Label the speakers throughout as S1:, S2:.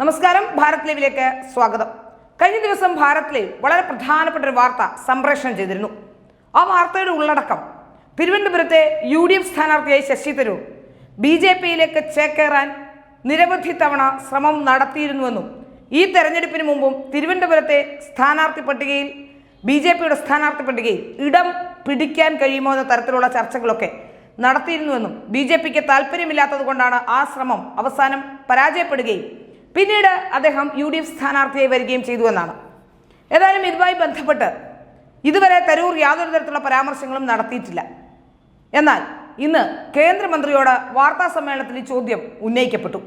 S1: നമസ്കാരം ഭാരത് ലൈവിലേക്ക് സ്വാഗതം. കഴിഞ്ഞ ദിവസം ഭാരത് ലൈവ് വളരെ പ്രധാനപ്പെട്ട ഒരു വാർത്ത സംപ്രേഷണം ചെയ്തിരുന്നു. ആ വാർത്തയുടെ ഉള്ളടക്കം തിരുവനന്തപുരത്തെ യു ഡി എഫ് സ്ഥാനാർത്ഥിയായി ശശി തരൂർ ബി ജെ പിയിലേക്ക് ചേക്കേറാൻ നിരവധി തവണ ശ്രമം നടത്തിയിരുന്നുവെന്നും ഈ തെരഞ്ഞെടുപ്പിന് മുമ്പും തിരുവനന്തപുരത്തെ സ്ഥാനാർത്ഥി പട്ടികയിൽ ബി ജെ പിയുടെ സ്ഥാനാർത്ഥി പട്ടികയിൽ ഇടം പിടിക്കാൻ കഴിയുമോ എന്ന തരത്തിലുള്ള ചർച്ചകളൊക്കെ നടത്തിയിരുന്നുവെന്നും ബി ജെ പിക്ക് താല്പര്യമില്ലാത്തത് കൊണ്ടാണ് ആ ശ്രമം അവസാനം പരാജയപ്പെടുകയും പിന്നീട് അദ്ദേഹം യു ഡി എഫ് സ്ഥാനാർത്ഥിയായി വരികയും ചെയ്തു എന്നാണ്. ഏതായാലും ഇതുമായി ബന്ധപ്പെട്ട് ഇതുവരെ തരൂർ യാതൊരു തരത്തിലുള്ള പരാമർശങ്ങളും നടത്തിയിട്ടില്ല. എന്നാൽ ഇന്ന് കേന്ദ്രമന്ത്രിയോട് വാർത്താ സമ്മേളനത്തിൽ ഈ ചോദ്യം ഉന്നയിക്കപ്പെട്ടു.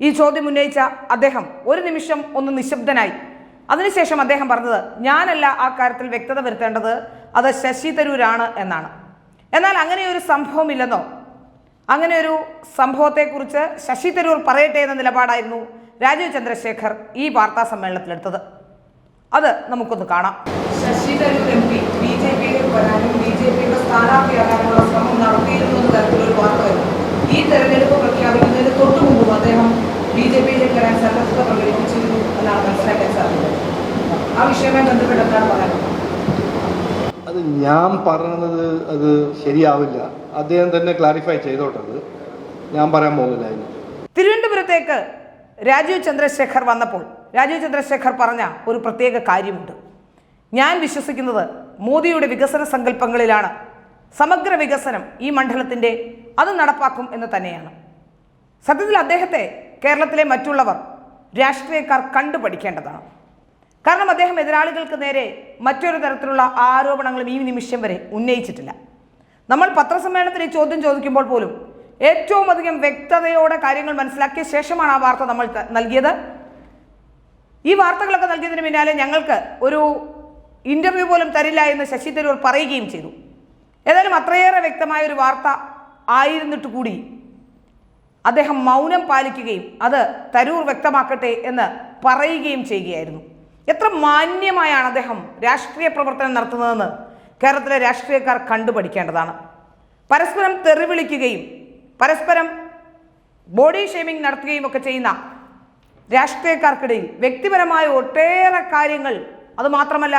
S1: ഈ ചോദ്യം ഉന്നയിച്ച അദ്ദേഹം ഒരു നിമിഷം ഒന്ന് നിശബ്ദനായി. അതിനുശേഷം അദ്ദേഹം പറഞ്ഞത് ഞാനല്ല ആ കാര്യത്തിൽ വ്യക്തത വരുത്തേണ്ടത് അത് ശശി തരൂരാണ് എന്നാണ്. എന്നാൽ അങ്ങനെ ഒരു സംഭവമില്ലെന്നോ അങ്ങനെ ഒരു സംഭവത്തെക്കുറിച്ച് ശശി തരൂർ പറയട്ടെ എന്ന നിലപാടായിരുന്നു രാജീവ് ചന്ദ്രശേഖർ ഈ വാർത്താ സമ്മേളനത്തിലെടുത്തത്. അത് നമുക്കൊന്ന് കാണാം. Shashi Tharoor M P B J പിയിലേക്ക് വരാനും ബി ജെ പിയുടെ സ്ഥാനാർത്ഥിയാകാനുള്ള ശ്രമം നടത്തിയിരുന്നു എന്ന തരത്തിലൊരു വാർത്ത വരുന്നു ഈ തെരഞ്ഞെടുപ്പ് പ്രഖ്യാപിക്കുന്നതിന് തൊട്ടു മുമ്പും അദ്ദേഹം ബി ജെ പിയിലേക്ക് വരാൻ സന്നദ്ധത പ്രകടിപ്പിച്ചിരുന്നു എന്നാണ് മനസ്സിലാക്കാൻ സാധിക്കുന്നത്. ആ വിഷയവുമായി ബന്ധപ്പെട്ട് എന്താണ് പറയാനുള്ളത്?
S2: അത് ഞാൻ പറഞ്ഞത് അത് ശരിയാവില്ല. അദ്ദേഹം തന്നെ ക്ലാരിഫൈ ചെയ്തോട്ടത്. ഞാൻ പറയാൻ പോകുന്നില്ല
S1: തിരുവനന്തപുരത്തേക്ക് രാജീവ് ചന്ദ്രശേഖർ വന്നപ്പോൾ രാജീവ് ചന്ദ്രശേഖർ പറഞ്ഞ ഒരു പ്രത്യേക കാര്യമുണ്ട്. ഞാൻ വിശ്വസിക്കുന്നത് മോദിയുടെ വികസന സങ്കല്പങ്ങളിലാണ്. സമഗ്ര വികസനം ഈ മണ്ഡലത്തിന്റെ അത് നടപ്പാക്കും എന്ന് തന്നെയാണ്. സത്യത്തിൽ അദ്ദേഹത്തെ കേരളത്തിലെ മറ്റുള്ളവർ രാഷ്ട്രീയക്കാർ കണ്ടു പഠിക്കേണ്ടതാണ് കാരണം അദ്ദേഹം എതിരാളികൾക്ക് നേരെ മറ്റൊരു തരത്തിലുള്ള ആരോപണങ്ങളും ഈ നിമിഷം വരെ ഉന്നയിച്ചിട്ടില്ല. നമ്മൾ പത്രസമ്മേളനത്തിൽ ചോദ്യം ചോദിക്കുമ്പോൾ പോലും ഏറ്റവും അധികം വ്യക്തതയോടെ കാര്യങ്ങൾ മനസ്സിലാക്കിയ ശേഷമാണ് ആ വാർത്ത നമ്മൾ നൽകിയത്. ഈ വാർത്തകളൊക്കെ നൽകിയതിന് പിന്നാലെ ഞങ്ങൾക്ക് ഒരു ഇന്റർവ്യൂ പോലും തരില്ല എന്ന് ശശി തരൂർ പറയുകയും ചെയ്തു. ഏതായാലും അത്രയേറെ വ്യക്തമായ ഒരു വാർത്ത ആയിരുന്നിട്ട് കൂടി അദ്ദേഹം മൗനം പാലിക്കുകയും അത് തരൂർ വ്യക്തമാക്കട്ടെ എന്ന് പറയുകയും ചെയ്യുകയായിരുന്നു. എത്ര മാന്യമായാണ് അദ്ദേഹം രാഷ്ട്രീയ പ്രവർത്തനം നടത്തുന്നതെന്ന് കേരളത്തിലെ രാഷ്ട്രീയക്കാർ കണ്ടുപഠിക്കേണ്ടതാണ്. പരസ്പരം തെറിവിളിക്കുകയും പരസ്പരം ബോഡി ഷേമിംഗ് നടത്തുകയും ഒക്കെ ചെയ്യുന്ന രാഷ്ട്രീയക്കാർക്കിടയിൽ വ്യക്തിപരമായ ഒട്ടേറെ കാര്യങ്ങൾ അതുമാത്രമല്ല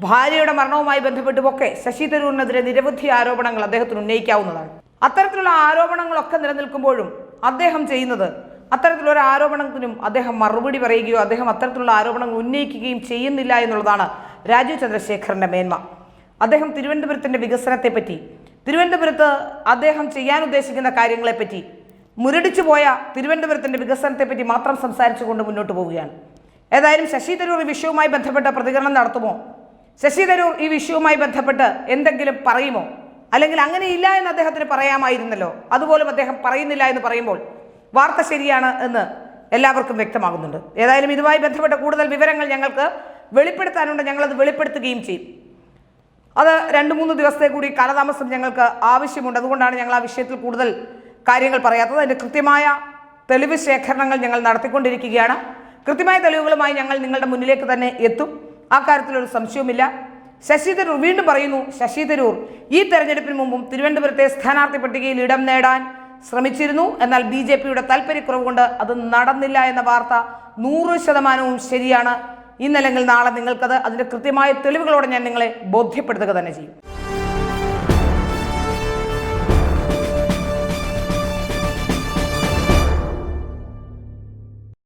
S1: ഭാര്യയുടെ മരണവുമായി ബന്ധപ്പെട്ടുമൊക്കെ ശശി തരൂരിനെതിരെ നിരവധി ആരോപണങ്ങൾ അദ്ദേഹത്തിന് ഉന്നയിക്കാവുന്നതാണ്. അത്തരത്തിലുള്ള ആരോപണങ്ങളൊക്കെ നിലനിൽക്കുമ്പോഴും അദ്ദേഹം ചെയ്യുന്നത് അത്തരത്തിലുള്ള ഒരു ആരോപണത്തിനും അദ്ദേഹം മറുപടി പറയുകയോ അദ്ദേഹം അത്തരത്തിലുള്ള ആരോപണങ്ങൾ ഉന്നയിക്കുകയും ചെയ്യുന്നില്ല എന്നുള്ളതാണ് രാജീവ് ചന്ദ്രശേഖറിന്റെ മേന്മ. അദ്ദേഹം തിരുവനന്തപുരത്തിന്റെ വികസനത്തെപ്പറ്റി തിരുവനന്തപുരത്ത് അദ്ദേഹം ചെയ്യാൻ ഉദ്ദേശിക്കുന്ന കാര്യങ്ങളെപ്പറ്റി മുരടിച്ചു പോയ തിരുവനന്തപുരത്തിന്റെ വികസനത്തെപ്പറ്റി മാത്രം സംസാരിച്ചുകൊണ്ട് മുന്നോട്ട് പോവുകയാണ്. ഏതായാലും ശശി തരൂർ ഈ വിഷയവുമായി ബന്ധപ്പെട്ട പ്രതികരണം നടത്തുമോ? ശശി തരൂർ ഈ വിഷയവുമായി ബന്ധപ്പെട്ട് എന്തെങ്കിലും പറയുമോ? അല്ലെങ്കിൽ അങ്ങനെ ഇല്ല എന്ന് അദ്ദേഹത്തിന് പറയാമായിരുന്നല്ലോ. അതുപോലും അദ്ദേഹം പറയുന്നില്ല എന്ന് പറയുമ്പോൾ വാർത്ത ശരിയാണ് എന്ന് എല്ലാവർക്കും വ്യക്തമാകുന്നുണ്ട്. ഏതായാലും ഇതുമായി ബന്ധപ്പെട്ട കൂടുതൽ വിവരങ്ങൾ ഞങ്ങൾക്ക് വെളിപ്പെടുത്താനുണ്ട്. ഞങ്ങളത് വെളിപ്പെടുത്തുകയും ചെയ്യും. അത് രണ്ട് മൂന്ന് ദിവസത്തെ കൂടി കാലതാമസം ഞങ്ങൾക്ക് ആവശ്യമുണ്ട്. അതുകൊണ്ടാണ് ഞങ്ങൾ ആ വിഷയത്തിൽ കൂടുതൽ കാര്യങ്ങൾ പറയാത്തത്. അതിന്റെ കൃത്യമായ തെളിവ് ശേഖരണങ്ങൾ ഞങ്ങൾ നടത്തിക്കൊണ്ടിരിക്കുകയാണ്. കൃത്യമായ തെളിവുകളുമായി ഞങ്ങൾ നിങ്ങളുടെ മുന്നിലേക്ക് തന്നെ എത്തും. ആ കാര്യത്തിൽ ഒരു സംശയവുമില്ല. ശശി തരൂർ വീണ്ടും പറയുന്നു ശശി തരൂർ ഈ തെരഞ്ഞെടുപ്പിന് മുമ്പും തിരുവനന്തപുരത്തെ സ്ഥാനാർത്ഥി പട്ടികയിൽ ഇടം നേടാൻ ശ്രമിച്ചിരുന്നു. എന്നാൽ ബി ജെ പിയുടെ താല്പര്യക്കുറവ് കൊണ്ട് അത് നടന്നില്ല എന്ന വാർത്ത നൂറ് ശതമാനവും ശരിയാണ്. ഇന്നല്ലെങ്കിൽ നാളെ നിങ്ങൾക്കത് അതിന്റെ കൃത്യമായ തെളിവുകളോടെ ഞാൻ നിങ്ങളെ ബോധ്യപ്പെടുത്തുക തന്നെ ചെയ്യും.